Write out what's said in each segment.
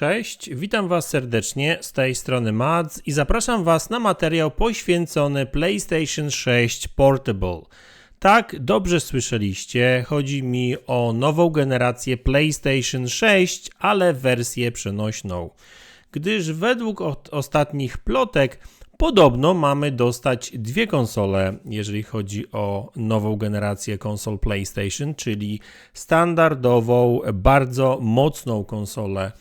Cześć, witam Was serdecznie z tej strony Mads i zapraszam Was na materiał poświęcony PlayStation 6 Portable. Tak, dobrze słyszeliście, chodzi mi o nową generację PlayStation 6, ale wersję przenośną. Gdyż według ostatnich plotek podobno mamy dostać dwie konsole, jeżeli chodzi o nową generację konsol PlayStation, czyli standardową, bardzo mocną konsolę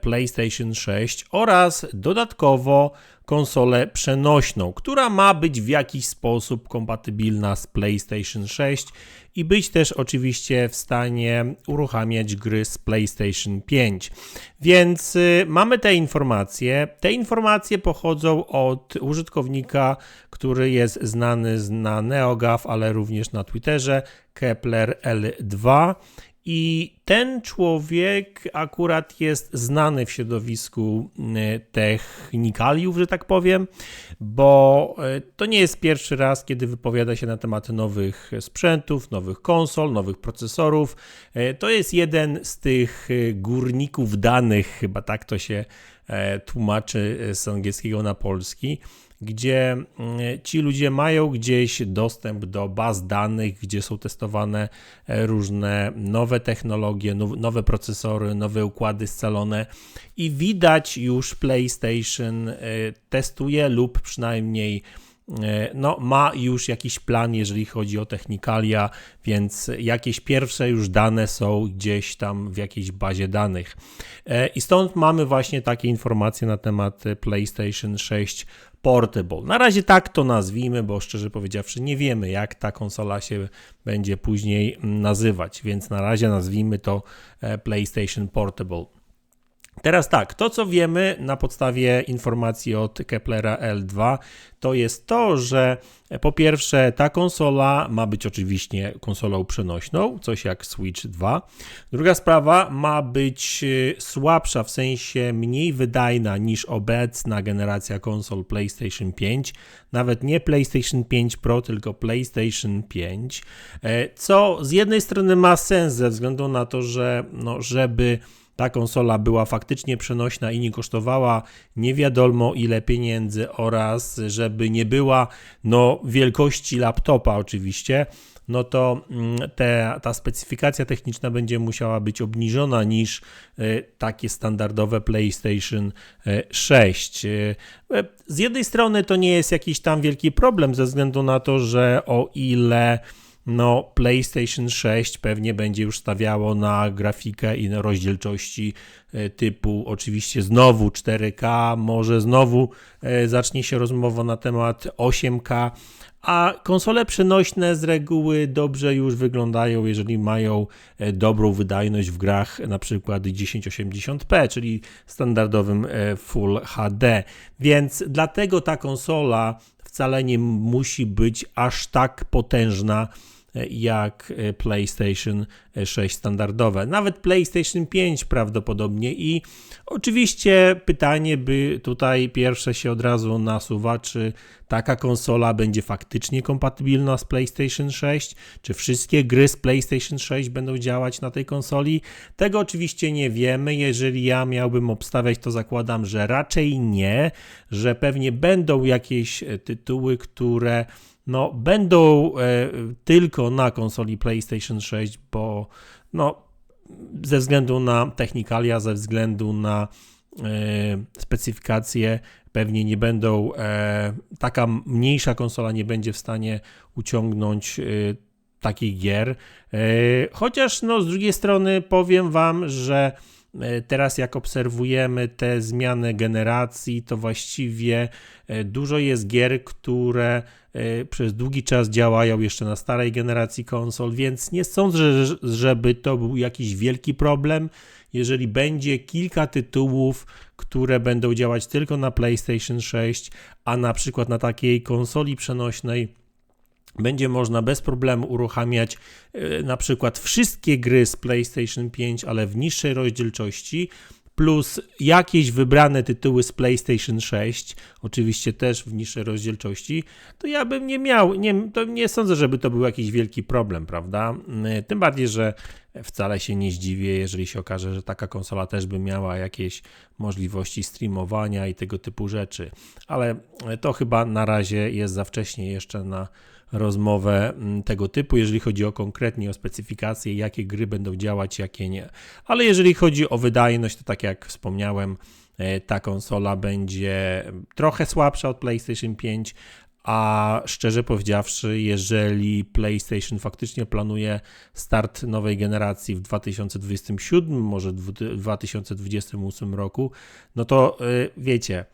PlayStation 6 oraz dodatkowo konsolę przenośną, która ma być w jakiś sposób kompatybilna z PlayStation 6 i być też oczywiście w stanie uruchamiać gry z PlayStation 5. Więc y, mamy te informacje. Te informacje pochodzą od użytkownika, który jest znany na NeoGAF, ale również na Twitterze, Kepler L2. I ten człowiek akurat jest znany w środowisku y, technikaliów, że tak powiem, bo y, to nie jest pierwszy raz, kiedy wypowiada się na temat nowych sprzętów, nowych konsol, nowych procesorów. Y, To jest jeden z tych górników danych, chyba tak to się e, tłumaczy e, z angielskiego na polski, gdzie mm, ci ludzie mają gdzieś dostęp do baz danych, gdzie są testowane e, różne nowe technologie, now- nowe procesory, nowe układy scalone i widać już PlayStation e, testuje lub przynajmniej no, ma już jakiś plan, jeżeli chodzi o technikalia, więc jakieś pierwsze już dane są gdzieś tam w jakiejś bazie danych. E, I stąd mamy właśnie takie informacje na temat e, PlayStation 6 Portable. Na razie tak to nazwijmy, bo szczerze powiedziawszy nie wiemy, jak ta konsola się będzie później nazywać, więc na razie nazwijmy to e, PlayStation Portable. Teraz tak, to co wiemy na podstawie informacji od Keplera L2, to jest to, że e, po pierwsze ta konsola ma być oczywiście konsolą przenośną, coś jak Switch 2. Druga sprawa ma być e, słabsza, w sensie mniej wydajna niż obecna generacja konsol PlayStation 5, nawet nie PlayStation 5 Pro, tylko PlayStation 5, e, co z jednej strony ma sens ze względu na to, że no, żeby ta konsola była faktycznie przenośna i nie kosztowała nie wiadomo ile pieniędzy oraz żeby nie była no wielkości laptopa oczywiście, no to mm, te, ta specyfikacja techniczna będzie musiała być obniżona niż e, takie standardowe PlayStation e, 6. E, Z jednej strony to nie jest jakiś tam wielki problem ze względu na to, że o ile no, PlayStation 6 pewnie będzie już stawiało na grafikę i na rozdzielczości e, typu oczywiście znowu 4K, może znowu e, zacznie się rozmowa na temat 8K, a konsole przenośne z reguły dobrze już wyglądają, jeżeli mają e, dobrą wydajność w grach na przykład 1080p, czyli standardowym Full HD. Więc dlatego ta konsola wcale nie musi być aż tak potężna jak e, PlayStation 6 standardowe. Nawet PlayStation 5 prawdopodobnie i oczywiście pytanie by tutaj pierwsze się od razu nasuwa, czy taka konsola będzie faktycznie kompatybilna z PlayStation 6, czy wszystkie gry z PlayStation 6 będą działać na tej konsoli. Tego oczywiście nie wiemy. Jeżeli ja miałbym obstawiać, to zakładam, że raczej nie, że pewnie będą jakieś e, tytuły, które no, będą e, tylko na konsoli PlayStation 6, bo no, ze względu na technikalia, ze względu na e, specyfikacje, pewnie nie będą, e, taka mniejsza konsola nie będzie w stanie uciągnąć takich gier. Chociaż no, z drugiej strony powiem Wam, że teraz jak obserwujemy te zmiany generacji, to właściwie dużo jest gier, które przez długi czas działają jeszcze na starej generacji konsol, więc nie sądzę, że- żeby to był jakiś wielki problem. Jeżeli będzie kilka tytułów, które będą działać tylko na PlayStation 6, a na przykład na takiej konsoli przenośnej będzie można bez problemu uruchamiać e, na przykład wszystkie gry z PlayStation 5, ale w niższej rozdzielczości, plus jakieś wybrane tytuły z PlayStation 6, oczywiście też w niższej rozdzielczości, to ja bym nie miał, nie, to nie sądzę, żeby to był jakiś wielki problem, prawda? Y, Tym bardziej, że Wcale się nie zdziwię, jeżeli się okaże, że taka konsola też by miała jakieś możliwości streamowania i tego typu rzeczy. Ale to chyba na razie jest za wcześnie jeszcze na rozmowę mm, tego typu, jeżeli chodzi o konkretnie o specyfikacje, jakie gry będą działać, jakie nie. Ale jeżeli chodzi o wydajność, to tak jak wspomniałem, e, ta konsola będzie trochę słabsza od PlayStation 5, a szczerze powiedziawszy, jeżeli PlayStation faktycznie planuje start nowej generacji w 2027, może w 2028 roku, no to e, wiecie,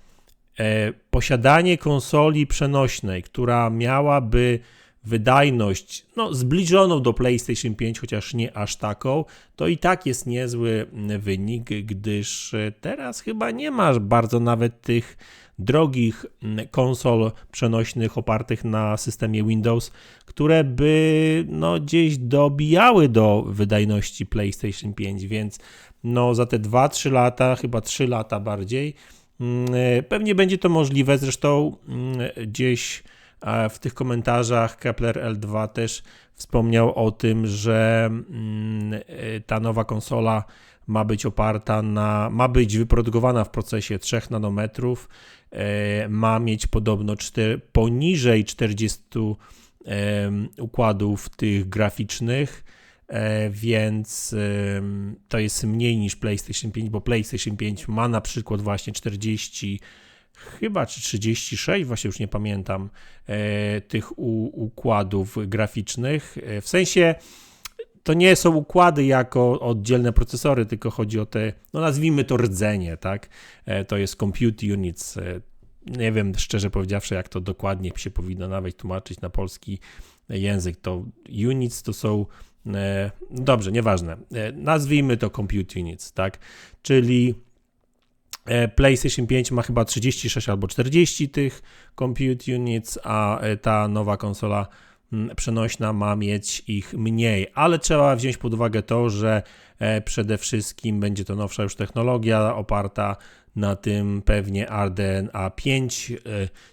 e, posiadanie konsoli przenośnej, która miałaby wydajność no, zbliżoną do PlayStation 5, chociaż nie aż taką, to i tak jest niezły wynik, gdyż teraz chyba nie ma bardzo nawet tych drogich konsol przenośnych opartych na systemie Windows, które by no, gdzieś dobijały do wydajności PlayStation 5, więc no, za te 2-3 lata, chyba 3 lata bardziej, mm, pewnie będzie to możliwe. Zresztą mm, gdzieś w tych komentarzach Kepler L2 też wspomniał o tym, że mm, ta nowa konsola ma być oparta na, ma być wyprodukowana w procesie 3 nanometrów, e, ma mieć podobno 4, poniżej 40 układów tych graficznych, e, więc to jest mniej niż PlayStation 5, bo PlayStation 5 ma na przykład właśnie 40 chyba czy 36, właśnie już nie pamiętam, e, tych układów graficznych. W sensie to nie są układy jako oddzielne procesory, tylko chodzi o te, no nazwijmy to rdzenie, tak? E, to jest compute units. Nie wiem, szczerze powiedziawszy, jak to dokładnie się powinno nawet tłumaczyć na polski język. To units to są Dobrze, nieważne. Nazwijmy to compute units, tak? Czyli E, PlayStation 5 ma chyba 36 albo 40 tych compute units, a e, ta nowa konsola przenośna ma mieć ich mniej, ale trzeba wziąć pod uwagę to, że e, przede wszystkim będzie to nowsza już technologia oparta na tym pewnie RDNA 5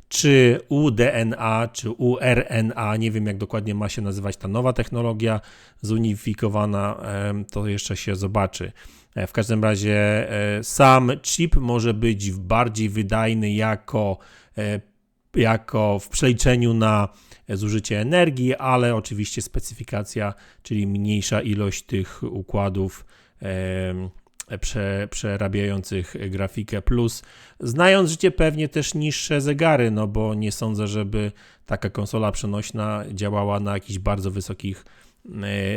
czy UDNA czy URNA, nie wiem jak dokładnie ma się nazywać ta nowa technologia zunifikowana, to jeszcze się zobaczy. E, w każdym razie e, sam chip może być bardziej wydajny jako, e, jako w przeliczeniu na zużycie energii, ale oczywiście specyfikacja, czyli mniejsza ilość tych układów prze, przerabiających grafikę, plus znając życie pewnie też niższe zegary, no bo nie sądzę, żeby taka konsola przenośna działała na jakichś bardzo wysokich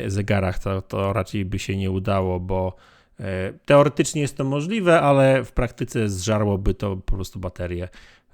zegarach, to, to raczej by się nie udało, bo E, teoretycznie jest to możliwe, ale w praktyce zżarłoby to po prostu baterię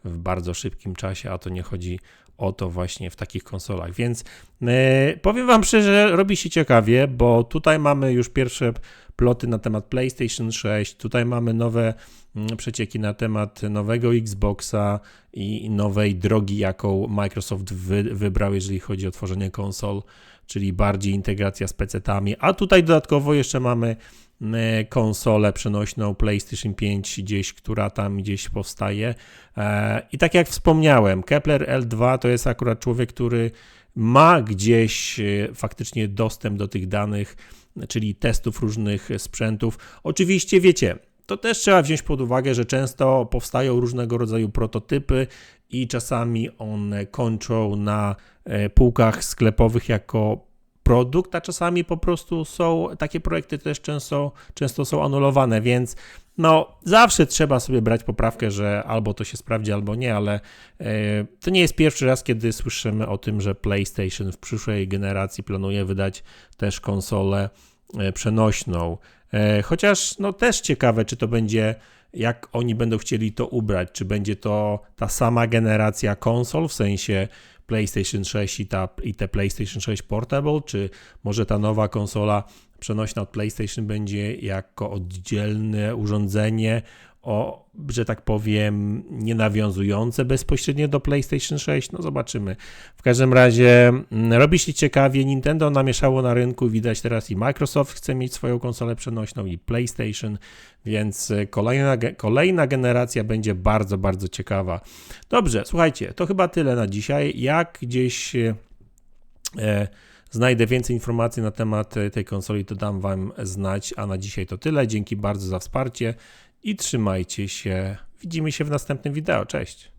w bardzo szybkim czasie, a to nie chodzi o to właśnie w takich konsolach. Więc e, powiem Wam szczerze, robi się ciekawie, bo tutaj mamy już pierwsze ploty na temat PlayStation 6, tutaj mamy nowe mm, przecieki na temat nowego Xboxa i nowej drogi, jaką Microsoft wy, wybrał, jeżeli chodzi o tworzenie konsol, czyli bardziej integracja z PC-tami, a tutaj dodatkowo jeszcze mamy konsolę przenośną PlayStation 5 gdzieś, która tam gdzieś powstaje. E, I tak jak wspomniałem, Kepler L2 to jest akurat człowiek, który ma gdzieś e, faktycznie dostęp do tych danych, czyli testów różnych sprzętów. Oczywiście wiecie, to też trzeba wziąć pod uwagę, że często powstają różnego rodzaju prototypy i czasami one kończą na półkach sklepowych jako produkt, a czasami po prostu są takie projekty też często, często są anulowane, więc no zawsze trzeba sobie brać poprawkę, że albo to się sprawdzi, albo nie, ale e, to nie jest pierwszy raz, kiedy słyszymy o tym, że PlayStation w przyszłej generacji planuje wydać też konsolę e, przenośną. E, chociaż no też ciekawe, czy to będzie jak oni będą chcieli to ubrać, czy będzie to ta sama generacja konsol, w sensie PlayStation 6 i, ta, i te PlayStation 6 Portable, czy może ta nowa konsola przenośna od PlayStation będzie jako oddzielne urządzenie o, że tak powiem, nie nawiązujące bezpośrednio do PlayStation 6. No zobaczymy. W każdym razie mm, robi się ciekawie. Nintendo namieszało na rynku. Widać teraz i Microsoft chce mieć swoją konsolę przenośną i PlayStation, więc e, kolejna, kolejna generacja będzie bardzo, bardzo ciekawa. Dobrze, słuchajcie, to chyba tyle na dzisiaj. Jak gdzieś. E, znajdę więcej informacji na temat e, tej konsoli, to dam Wam znać. A na dzisiaj to tyle. Dzięki bardzo za wsparcie i trzymajcie się. Widzimy się w następnym wideo. Cześć.